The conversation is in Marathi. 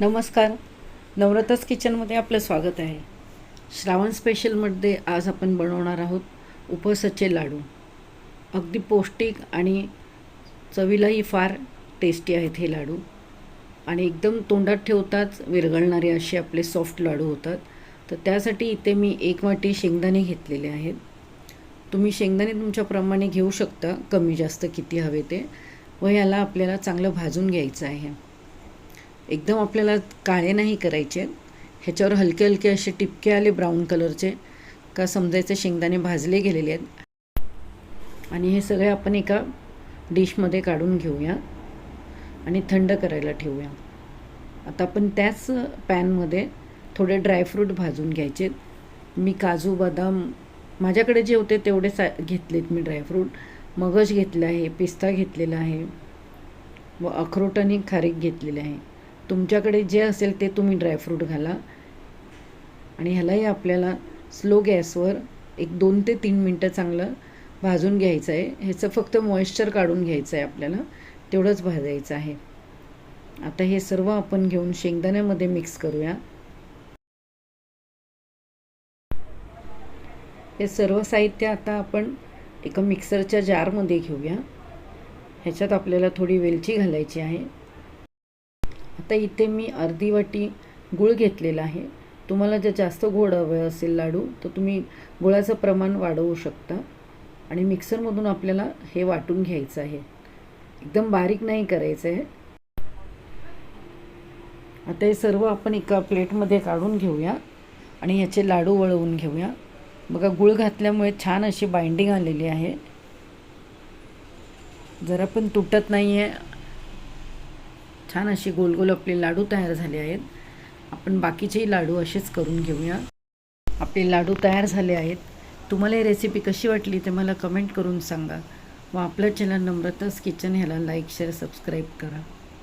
नमस्कार. नवरतच किचनमध्ये आपलं स्वागत आहे. श्रावण स्पेशलमध्ये आज आपण बनवणार आहोत उपवासाचे लाडू. अगदी पौष्टिक आणि चवीलाही फार टेस्टी आहेत हे लाडू. आणि एकदम तोंडात ठेवताच विरघळणारे असे आपले सॉफ्ट लाडू होतात. तर त्यासाठी इथे मी एक वाटी शेंगदाणे घेतलेले आहेत. तुम्ही शेंगदाणे तुमच्याप्रमाणे घेऊ शकता कमी जास्त किती हवे ते. व याला आपल्याला चांगलं भाजून घ्यायचं आहे. एकदम आपल्याला काळे नाही करायचे. ह्याच्यावर हलके हलके असे टिपके आले ब्राऊन कलरचे का समजायचे शेंगदाणे भाजले गेलेले आहेत. आणि हे सगळे आपण एका डिशमध्ये काढून घेऊया. आणि थंड करायला ठेवूया. आता आपण त्याच पॅनमध्ये थोडे ड्रायफ्रूट भाजून घ्यायचे. मी काजू बदाम माझ्याकडे जे होते तेवढे सा घेतलेत मी ड्रायफ्रूट मगज घेतलं आहे पिस्ता घेतलेला आहे. व अखरोट आणि खारीक घेतलेले आहे. तुमच्याकडे जे असेल ते तुम्ही ड्रायफ्रूट घाला. आणि ह्यालाही आपल्याला स्लो गॅसवर एक दोन ते तीन मिनटं चांगलं भाजून घ्यायचं आहे. ह्याचं फक्त मॉइश्चर काढून घ्यायचं आहे आपल्याला. तेवढंच भाजायचं आहे. आता हे सर्व आपण घेऊन शेंगदाण्यामध्ये मिक्स करूया. हे सर्व साहित्य आता आपण एका मिक्सरच्या जारमध्ये घेऊया. ह्याच्यात आपल्याला थोडी वेलची घालायची आहे. आता इथे मी अर्धी वाटी गूळ घेतलेला आहे. तुम्हाला जर जास्त गोड हवं असेल लाडू तर तुम्ही गुळाचं प्रमाण वाढवू शकता. आणि मिक्सरमधून आपल्याला हे वाटून घ्यायचं आहे. एकदम बारीक नाही करायचं आहे. आता हे सर्व आपण एका प्लेटमध्ये काढून घेऊया आणि ह्याचे लाडू वळवून घेऊया. बघा गुळ घातल्यामुळे छान अशी बाइंडिंग आलेली आहे. जरा पण तुटत नाही आहे छान असे गोल गोल आपले लाडू तयार झाले आहेत. आपण बाकीचेही लाडू असेच करून घेऊया. आपले लाडू तयार झाले आहेत. तुम्हाला ही रेसिपी कशी वाटली ते मला कमेंट करून सांगा. व आपलं चॅनल नम्रताच किचन ह्याला लाईक शेअर सबस्क्राईब करा.